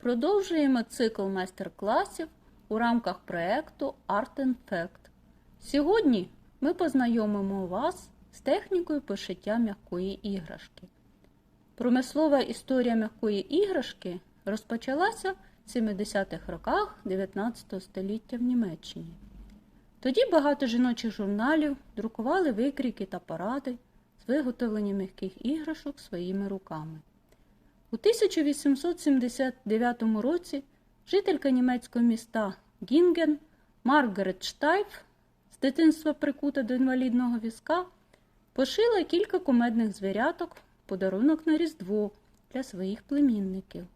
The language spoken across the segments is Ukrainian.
Продовжуємо цикл майстер-класів у рамках проєкту Art and Fact. Сьогодні ми познайомимо вас з технікою пошиття м'якої іграшки. Промислова історія м'якої іграшки розпочалася в 70-х роках 19 століття в Німеччині. Тоді багато жіночих журналів друкували викрійки та поради з виготовлення м'яких іграшок своїми руками. У 1879 році жителька німецького міста Гінген Маргарет Штайф з дитинства прикута до інвалідного візка пошила кілька кумедних звіряток подарунок на Різдво для своїх племінників.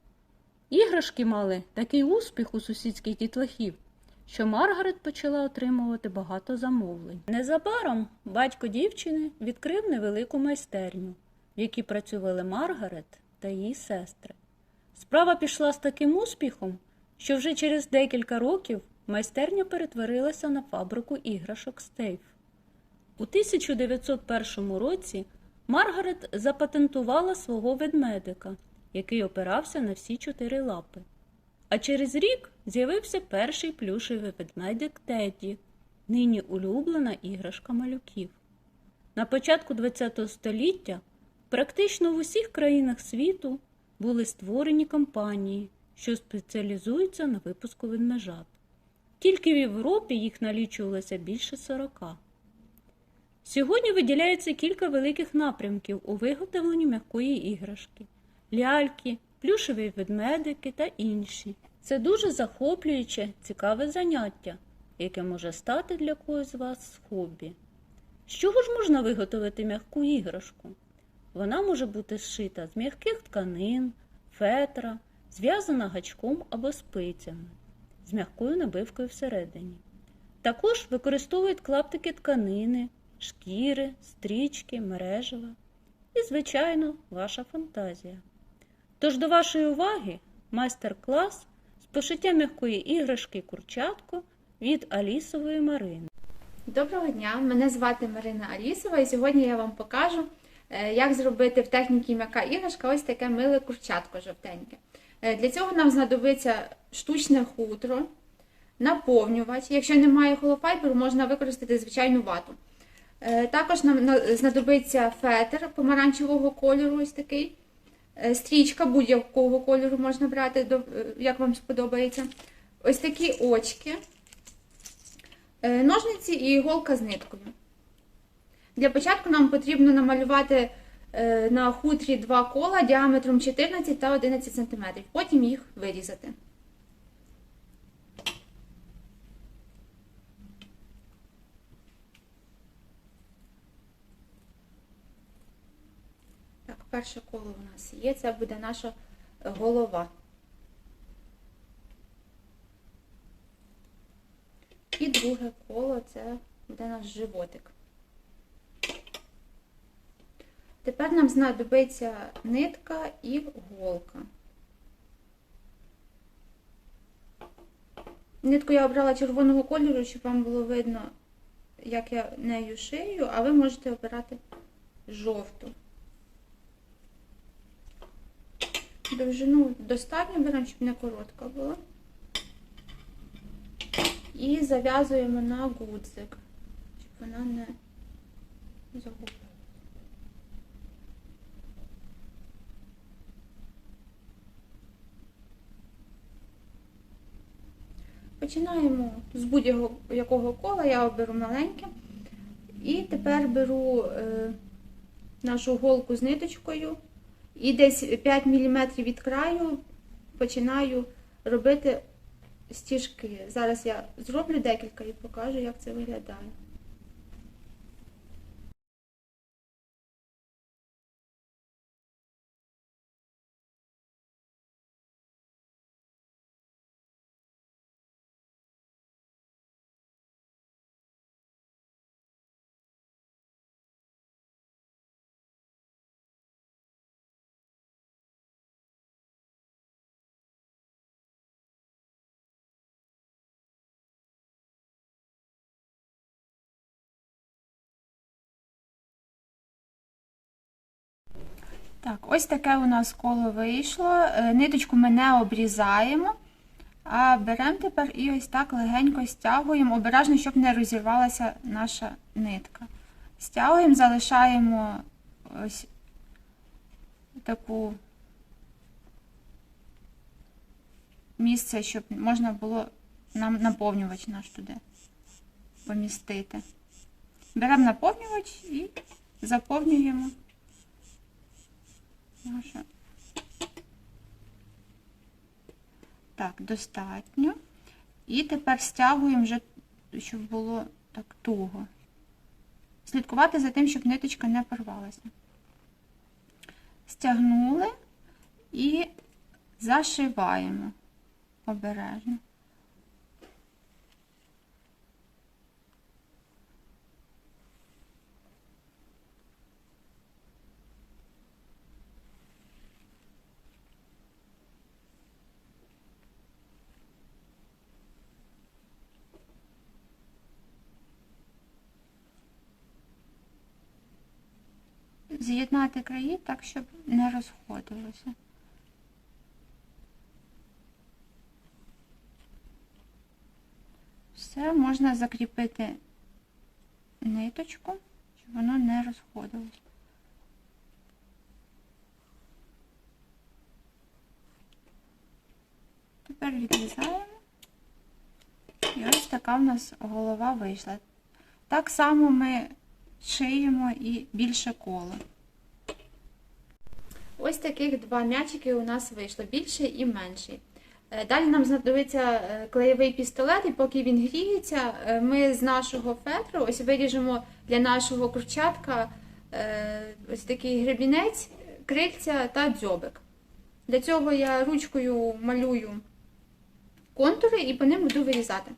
Іграшки мали такий успіх у сусідських дітлахів, що Маргарет почала отримувати багато замовлень. Незабаром батько дівчини відкрив невелику майстерню, в якій працювали Маргарет та її сестри. Справа пішла з таким успіхом, що вже через декілька років майстерня перетворилася на фабрику іграшок Стейф. У 1901 році Маргарет запатентувала свого ведмедика, який опирався на всі чотири лапи. А через рік з'явився перший плюшевий ведмедик Тедді, нині улюблена іграшка малюків. На початку ХХ століття практично в усіх країнах світу були створені компанії, що спеціалізуються на випуску ведмежат. Тільки в Європі їх налічувалося більше 40. Сьогодні виділяється кілька великих напрямків у виготовленні м'якої іграшки ляльки, плюшеві ведмедики та інші. Це дуже захоплююче, цікаве заняття, яке може стати для когось з вас хобі. З чого ж можна виготовити м'яку іграшку? Вона може бути зшита з м'яких тканин, фетра, зв'язана гачком або спицями, з м'якою набивкою всередині. Також використовують клаптики тканини, шкіри, стрічки, мережева і, звичайно, ваша фантазія. Тож до вашої уваги майстер-клас з пошиття м'якої іграшки курчатко від Алісової Марини. Доброго дня, мене звати Марина Алісова, і сьогодні я вам покажу, як зробити в техніці м'яка іграшка ось таке миле курчатко жовтеньке. Е, Для цього нам знадобиться штучне хутро, наповнювач. Якщо немає холофайберу, можна використати звичайну вату. Е, Також нам знадобиться фетр помаранчевого кольору, ось такий. Е, Стрічка будь-якого кольору можна брати, е, як вам сподобається. Ось такі очки. Е, Ножниці і іголка з ниткою. Для початку нам потрібно намалювати е, на хутрі два кола діаметром 14 та 11 см. Потім їх вирізати. Так, перше коло у нас є, це буде наша е, голова. І друге коло це буде наш животик. Тепер нам знадобиться нитка і голка. Нитку я обрала червоного кольору, щоб вам було видно, як я нею шию, а ви можете обирати жовту. Довжину достатньо беремо, щоб не коротка була. І зав'язуємо на гудзик, щоб вона не загубила. Починаємо з будь-якого кола, я оберу маленьке. І тепер беру е, нашу голку з ниточкою і десь 5 мм від краю починаю робити стіжки. Зараз я зроблю декілька і покажу, як це виглядає. Так, ось таке у нас коло вийшло. Е, Ниточку ми не обрізаємо, а беремо тепер і ось так легенько стягуємо, обережно, щоб не розірвалася наша нитка. Стягуємо, залишаємо ось таку місце, щоб можна було нам наповнювач наш туди помістити. Беремо наповнювач і заповнюємо наше. Так, достатньо. І тепер стягуємо вже, щоб було так туго. Слідкувати за тим, щоб ниточка не порвалася. Стягнули і зашиваємо обережно. З'єднати краї так, щоб не розходилося. Все, можна закріпити ниточку, щоб воно не розходилось. Тепер відрізаємо. І ось така в нас голова вийшла. Так само ми шиємо і більше коло. Ось таких два м'ячики у нас вийшло, більший і менший. Е, Далі нам знадобиться е, клеєвий пістолет, і поки він гріється, е, ми з нашого фетру ось виріжемо для нашого курчатка ось такий гребінець, крильця та дзьобик. Для цього я ручкою малюю контури і по ним буду вирізати.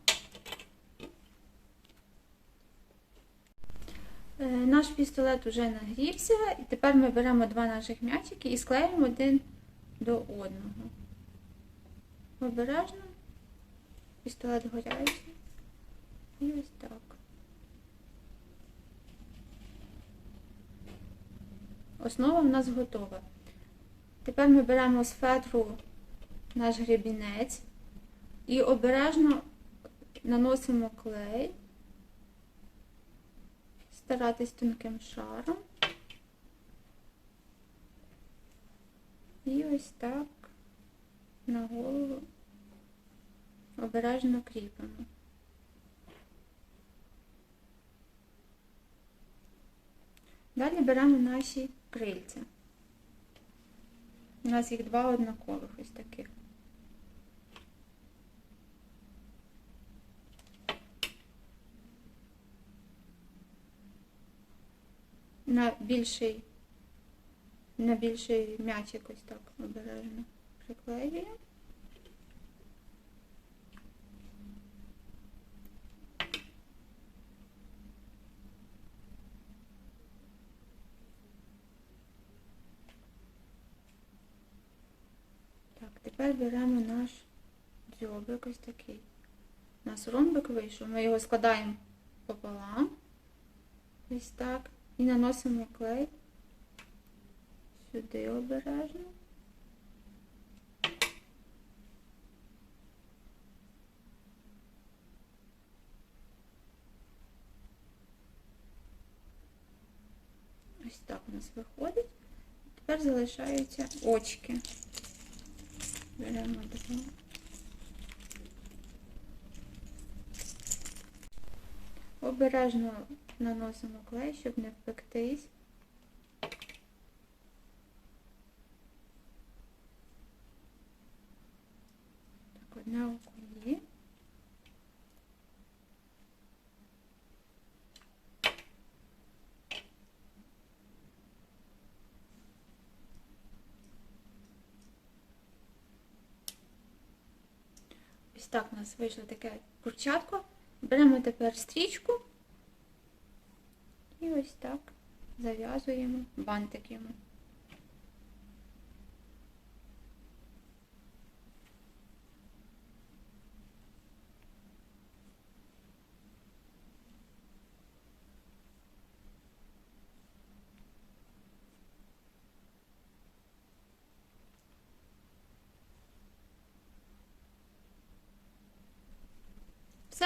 Наш пістолет вже нагрівся, і тепер ми беремо два наших м'ячики і склеїмо один до одного. Обережно, пістолет горячий. І ось так. Основа в нас готова. Тепер ми беремо з фетру наш гребінець і обережно наносимо клей старатись тонким шаром. І ось так на голову обережно кріпимо. Далі беремо наші крильця. У нас їх два однакових ось таких. На більший, на більший м'ячик ось так обережно приклеюємо. Так, тепер беремо наш дзьобик ось такий. У нас ромбик вийшов, ми його складаємо пополам. Ось так. І наносимо клей сюди обережно. Ось так у нас виходить. Тепер залишаються очки. Беремо два. Обережно наносимо клей, щоб не впектись. Так, одне око. Ось так у нас вийшло таке курчатко. Беремо тепер стрічку. І ось так зав'язуємо бантик йому.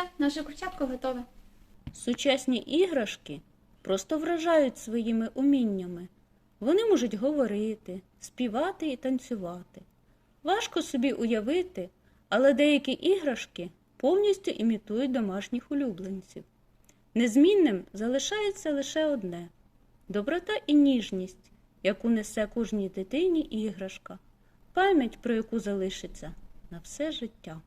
Все, наше курчатко готове. Сучасні іграшки просто вражають своїми уміннями. Вони можуть говорити, співати і танцювати. Важко собі уявити, але деякі іграшки повністю імітують домашніх улюбленців. Незмінним залишається лише одне доброта і ніжність, яку несе кожній дитині іграшка, пам'ять про яку залишиться на все життя.